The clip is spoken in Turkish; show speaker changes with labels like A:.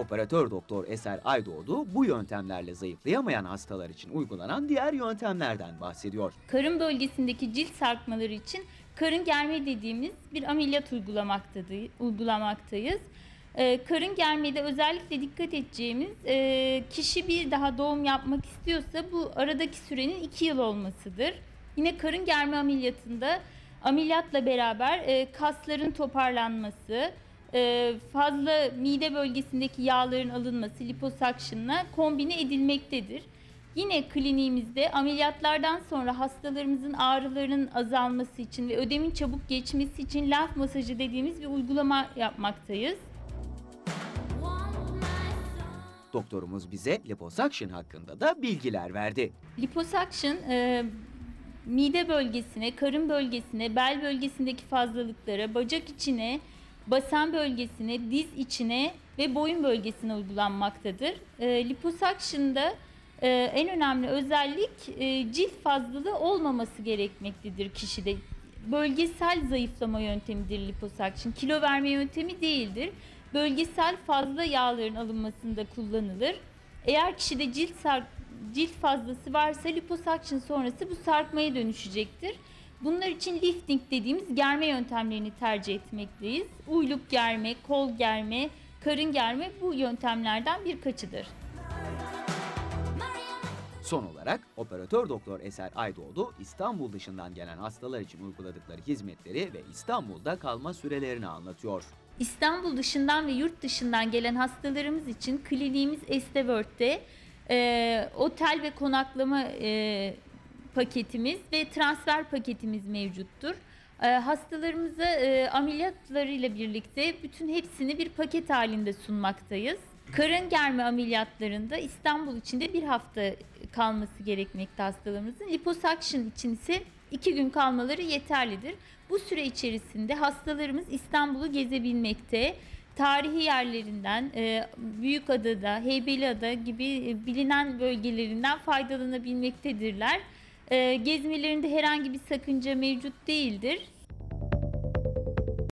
A: Operatör doktor Eser Aydoğdu bu yöntemlerle zayıflayamayan hastalar için uygulanan diğer yöntemlerden bahsediyor.
B: Karın bölgesindeki cilt sarkmaları için karın germe dediğimiz bir ameliyat uygulamaktayız. Ee, karın germede özellikle dikkat edeceğimiz e, kişi bir daha doğum yapmak istiyorsa bu aradaki sürenin 2 yıl olmasıdır. Yine karın germe ameliyatında ameliyatla beraber e, kasların toparlanması, e, fazla mide bölgesindeki yağların alınması liposuction'la kombine edilmektedir. Yine kliniğimizde ameliyatlardan sonra hastalarımızın ağrılarının azalması için ve ödemin çabuk geçmesi için lenf masajı dediğimiz bir uygulama yapmaktayız.
A: Doktorumuz bize liposuction hakkında da bilgiler verdi.
B: Liposuction e, mide bölgesine, karın bölgesine, bel bölgesindeki fazlalıklara, bacak içine, basen bölgesine, diz içine ve boyun bölgesine uygulanmaktadır. E, liposuction'da e, en önemli özellik e, cilt fazlalığı olmaması gerekmektedir kişide. Bölgesel zayıflama yöntemidir liposuction. Kilo verme yöntemi değildir. Bölgesel fazla yağların alınmasında kullanılır. Eğer kişide cilt sar- cilt fazlası varsa liposuction sonrası bu sarkmaya dönüşecektir. Bunlar için lifting dediğimiz germe yöntemlerini tercih etmekteyiz. Uyluk germe, kol germe, karın germe bu yöntemlerden birkaçıdır.
A: Son olarak operatör doktor Eser Aydoğdu İstanbul dışından gelen hastalar için uyguladıkları hizmetleri ve İstanbul'da kalma sürelerini anlatıyor.
B: İstanbul dışından ve yurt dışından gelen hastalarımız için kliniğimiz Esteworth'te e, otel ve konaklama e, paketimiz ve transfer paketimiz mevcuttur. E, hastalarımıza e, ameliyatlarıyla birlikte bütün hepsini bir paket halinde sunmaktayız. Karın germe ameliyatlarında İstanbul içinde bir hafta kalması gerekmekte hastalarımızın. Liposuction için ise iki gün kalmaları yeterlidir. Bu süre içerisinde hastalarımız İstanbul'u gezebilmekte, tarihi yerlerinden, e, Büyükada'da, Heybeliada gibi e, bilinen bölgelerinden faydalanabilmektedirler. E, gezmelerinde herhangi bir sakınca mevcut değildir.